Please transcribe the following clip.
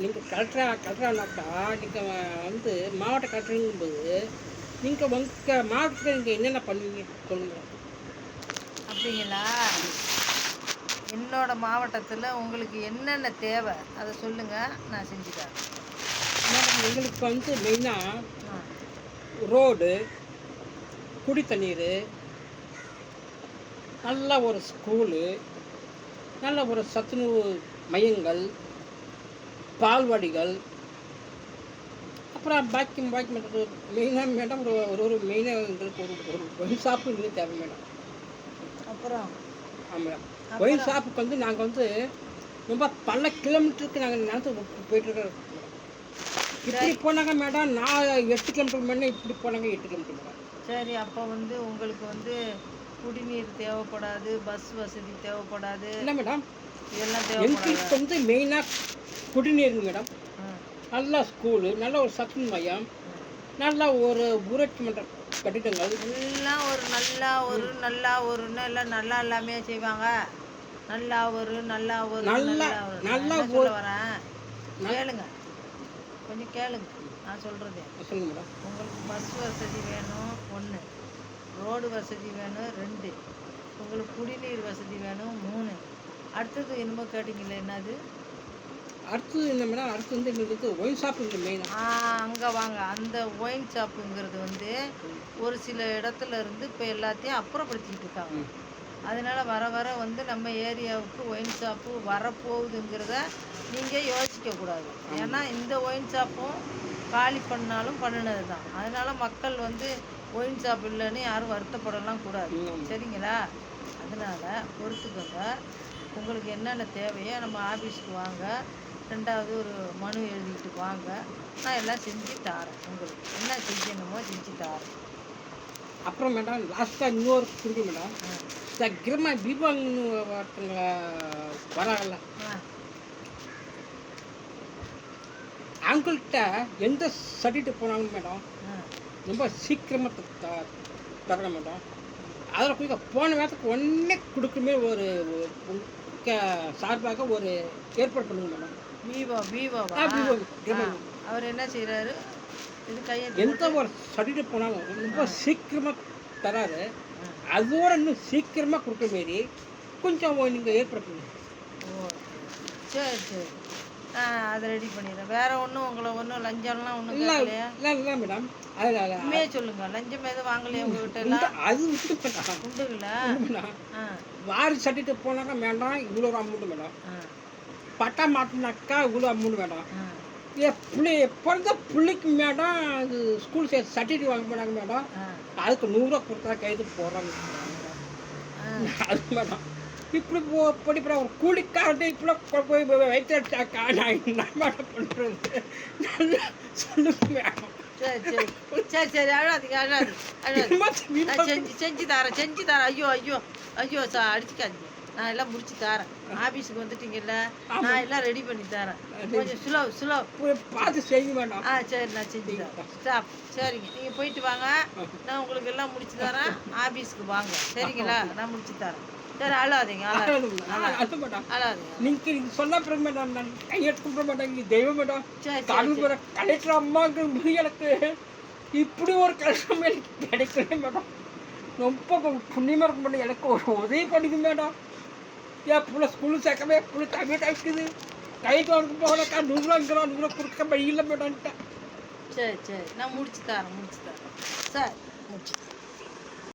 நீங்கள் கலெக்டராக கலெக்டரானாக்கா நீங்கள் வந்து மாவட்ட கலெக்டருங்கும்போது நீங்கள் உங்கள் மாவட்டத்தில் நீங்கள் என்னென்ன பண்ணுவீங்க சொல்லுங்கள் அப்படிங்களா? என்னோட மாவட்டத்தில் உங்களுக்கு என்னென்ன தேவை அதை சொல்லுங்கள் நான் செஞ்சு தரேன். எங்களுக்கு வந்து மெயினாக ரோடு குடி தண்ணீர் நல்ல ஒரு ஸ்கூலு நல்ல ஒரு சத்துணவு மையங்கள் பால்வாடிகள் அப்புறம் பாக்கி பாக்கி பண்ணுறது மெயினாக மேடம் ஒரு ஒரு ஒரு மெயினாக எங்களுக்கு ஒரு ஒரு ஒயின் ஷாப்பு எங்களுக்கு தேவை மேடம் அப்புறம்? ஆமாம் மேடம் ஒயின் ஷாப்புக்கு வந்து நாங்கள் வந்து ரொம்ப பல கிலோமீட்டருக்கு நாங்கள் நடந்து போயிட்டுருக்கோம் இப்படி போனாங்க மேடம் நான் எட்டு கிலோமீட்டர் மேடம் இப்படி போனாங்க எட்டு கிலோமீட்டர் மேடம் சரி அப்போ வந்து உங்களுக்கு வந்து குடிநீர் தேவைப்படாது பஸ் வசதி தேவைப்படாது. இல்லை மேடம் எங்களுக்கு வந்து மெயினாக குடிநீருங்க மேடம் நல்ல ஸ்கூலு நல்ல ஒரு சத்து மையம் நல்ல ஒரு ஊராட்சி மன்ற கட்டிடங்கள். எல்லாம் ஒரு நல்லா ஒரு நல்லா ஒருன்னு எல்லாம் நல்லா எல்லாமே செய்வாங்க. நல்லா ஒரு நல்லா ஒரு நல்லா ஒரு. நல்லா சொல்ல வரேன்? கேளுங்க. கொஞ்சம் கேளுங்க. நான் சொல்கிறது சொல்லுங்க மேடம் உங்களுக்கு பஸ் வசதி வேணும் ஒன்று ரோடு வசதி வேணும் ரெண்டு. உங்களுக்கு குடிநீர் வசதி வேணும் மூணு. அடுத்தது என்னமோ கேட்டிங்களே என்னது? அடுத்தது என்ன மேடம் அடுத்து வந்து எங்களுக்கு ஒயின் ஷாப்புங்க மெயினாக அங்கே வாங்க. அந்த ஒயின் ஷாப்புங்கிறது வந்து ஒரு சில இடத்துல இருந்து இப்போ எல்லாத்தையும் அப்புறப்படுத்திக்கிட்டு இருக்காங்க. அதனால வர வர வந்து நம்ம ஏரியாவுக்கு ஒயின் ஷாப்பு வரப்போகுதுங்கிறத நீங்கள் யோசிக்கக்கூடாது ஏன்னா இந்த ஒயின் ஷாப்பும் காலி பண்ணாலும் பண்ணினது தான். அதனால மக்கள் வந்து ஒயின் ஷாப் இல்லைன்னு யாரும் வருத்தப்படலாம் கூடாது. சரிங்களா? அதனால பொறுத்துக்கோங்க. உங்களுக்கு என்னென்ன தேவையோ நம்ம ஆஃபீஸுக்கு வாங்க. ரெண்டாவது ஒரு மனு எழுதிட்டு வாங்க. நான் எல்லாம் செஞ்சு தாரேன் உங்களுக்கு. என்ன செய்யணுமோ செஞ்சு தாரேன். அப்புறம் மேடம் லாஸ்ட்டாக இன்னொரு கொடுங்க மேடம் இந்த கிரம தீபாவளி ஒருத்தங்க வராங்கல்ல. அவங்கள்ட்ட எந்த சர்டிஃபிகேட் போனாங்க மேடம் ரொம்ப சீக்கிரமாக தரணும் மேடம் அதில் கொடுக்க போன நேரத்துக்கு ஒன்றே கொடுக்குமே ஒரு சார்பாக ஒரு ஏற்பாடு பண்ணுங்க மேடம். Vivo Vivo. அவர் என்ன செய்கிறாரு இது எந்த ஒரு சர்டிஃபிகேட் போனாலும் ரொம்ப சீக்கிரமாக தராரு. அதோட இன்னும் சீக்கிரமாக கொடுக்குற மாரி கொஞ்சம் நீங்கள் ஏற்பாடு பண்ணுங்க. ஓ சரி சரி. அதை ரெடி பண்ணிடுறேன். வேற ஒன்றும் உங்களை ஒன்றும் லஞ்சம்லாம் ஒன்றும் இல்லை இல்லை இல்லை மேடம் அது அது- உண்மையே சொல்லுங்க. லஞ்சம் எதுவும் வாங்கலையா உங்ககிட்ட எல்லாம்? அது விட்டு மேடம் உண்டுங்களா? மேடம் வாரி சர்டிஃபிகேட் போனாக்கா வேண்டாம் இவ்வளோ அமௌண்ட் மேடம் பட்டா மாட்டினாக்கா இவ்வளோ அமௌண்ட் ஏ பிள்ளை பிறந்த பிள்ளைக்கு மேடம் அது ஸ்கூல் சர்டிஃபிகேட் வாங்க போனாங்க மேடம் அதுக்கு நூறுரூவா கொடுத்தா கைது போடுறாங்க அது மேடம் இப்படி போ படிப்பா ஒரு கூலிக்காரட்டு இப்படி போய் வைத்தாக்கா நான் என்ன பண்ணுறது நல்லா சொல்லுங்க. சரி சரி. அழாதீங்க திரும்ப செஞ்சு செஞ்சு தரேன் செஞ்சு தரேன். ஐயோ ஐயோ ஐயோ சா அடிச்சுக்காதீங்க. நான் எல்லாம் முடிச்சு தரேன். ஆஃபீஸுக்கு வந்துட்டீங்கல்ல? நான் எல்லாம் ரெடி பண்ணி தரேன். கொஞ்சம் ஸ்லோ ஸ்லோ பார்த்து செய்ய வேண்டாம் ஆ சரி நான் செஞ்சு தரேன். ஸ்டாப் சரிங்க. நீங்கள் போயிட்டு வாங்க. நான் உங்களுக்கு எல்லாம் முடிச்சு தரேன். ஆஃபீஸுக்கு வாங்க. சரிங்களா? நான் முடிச்சு தரேன். சரி அழாதீங்க மேடம் நீங்க சொன்ன பிறகு மேடம் நான் கையெடுக்க மாட்டேன். நீங்க தெய்வம் மேடம் தமிழ் கலெக்டர் அம்மாங்க எனக்கு இப்படி ஒரு கஷ்டம் எனக்கு கிடைக்கவே மேடம் ரொம்ப புண்ணியமாக இருக்க மாட்டேன் எனக்கு ஒரு உதவி பண்ணிக்க மேடம் என் பிள்ளை ஸ்கூலு சேர்க்கவே பிள்ளை தமிழ் டைக்குது கைக்கு வாங்க போகலக்கா நூறுரூவாங்கிறோம் நூறுரூவா கொடுக்க வழி இல்லை மேடம்ட்டேன் சரி சரி. நான் முடிச்சு தரேன் முடிச்சு தரேன். சரி முடிச்சு